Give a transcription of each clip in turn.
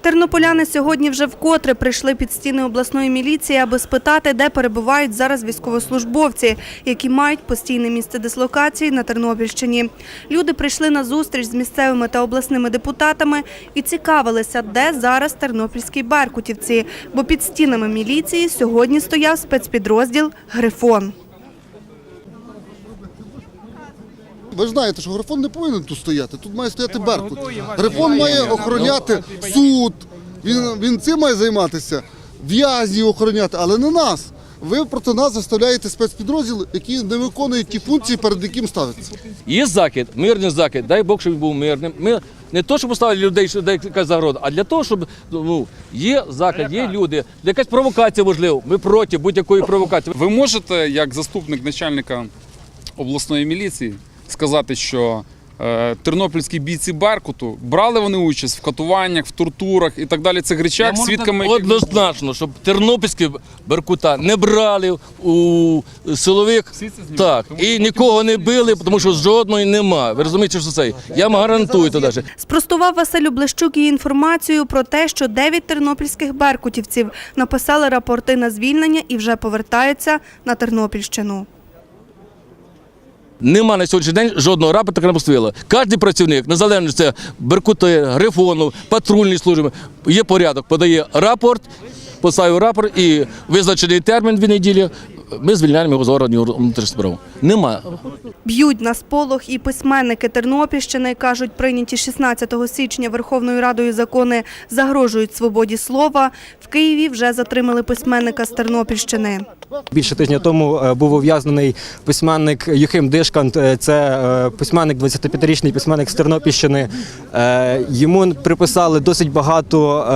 Тернополяни сьогодні вже вкотре прийшли під стіни обласної міліції, аби спитати, де перебувають зараз військовослужбовці, які мають постійне місце дислокації на Тернопільщині. Люди прийшли на зустріч з місцевими та обласними депутатами і цікавилися, де зараз тернопільські беркутівці, бо під стінами міліції сьогодні стояв спецпідрозділ Грифон. Ви ж знаєте, що грифон не повинен тут стояти. Тут має стояти Беркут. Грифон має охороняти суд. Він, він цим має займатися, в'язнів охороняти, але не нас. Ви проти нас заставляєте спецпідрозділ, які не виконують ті функції, перед яким ставиться. Є закид, мирний закид, дай Бог, щоб він був мирним. Ми не то, щоб поставили людей, що де якась загрода, а для того, щоб ну, є закид, є люди, якась провокація можливо. Ми проти будь-якої провокації. Ви можете, як заступник начальника обласної міліції, сказати, що е, тернопільські бійці Беркуту брали вони участь в катуваннях, в тортурах і так далі цих речах, свідками так однозначно, щоб тернопільські беркута не брали у силових так і нікого не били, тому що жодної нема. Ви розумієте, що це? Я вам гарантую то навіть. Спростував Василь Облещук і інформацію про те, що дев'ять тернопільських беркутівців написали рапорти на звільнення і вже повертаються на Тернопільщину. Нема на сьогоднішній день жодного рапорта, яка не поступила. Кожен працівник, незалежно це Беркути, Грифону, патрульні служби, є порядок, подає рапорт, поставив рапорт і визначений термін дві неділі. Ми звільняємо його з органів внутрішніх справ. Нема. Б'ють на сполох і письменники Тернопільщини, кажуть, прийняті 16 січня Верховною Радою закони загрожують свободі слова. В Києві вже затримали письменника з Тернопільщини. Більше тижня тому е, був ув'язнений письменник Юхим Дишкант. Е, Це е, письменник, 25-річний письменник з Тернопільщини. Йому приписали досить багато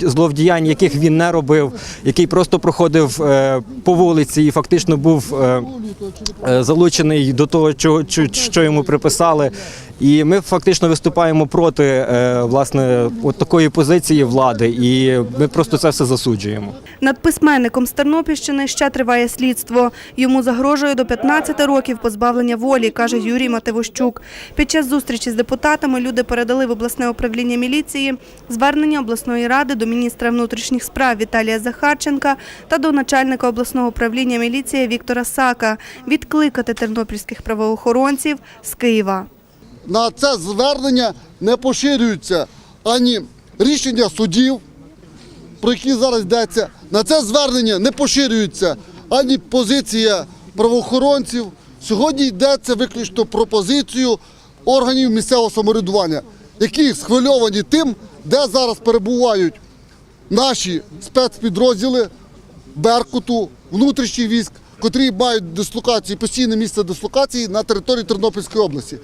зловдіянь, яких він не робив, який просто проходив е, по вулиці і фактично був е, е, залучений до того, що йому приписали. І ми фактично виступаємо проти е, власне от такої позиції влади, і ми просто це все засуджуємо. Над письменником з Тернопільщини ще триває слідство. Йому загрожує до 15 років позбавлення волі, каже Юрій Матевощук. Під час зустрічі з депутатами люди передали в обласне управління міліції звернення обласної ради до міністра внутрішніх справ Віталія Захарченка та до начальника обласного управління міліції Віктора Сака відкликати тернопільських правоохоронців з Києва. На це звернення не поширюються ані рішення судів, про які зараз йдеться. На це звернення не поширюється ані позиція правоохоронців. Сьогодні йдеться виключно про позицію органів місцевого самоврядування, які схвильовані тим, де зараз перебувають наші спецпідрозділи Беркуту, внутрішніх військ, котрі мають дислокації, постійне місце дислокації на території Тернопільської області.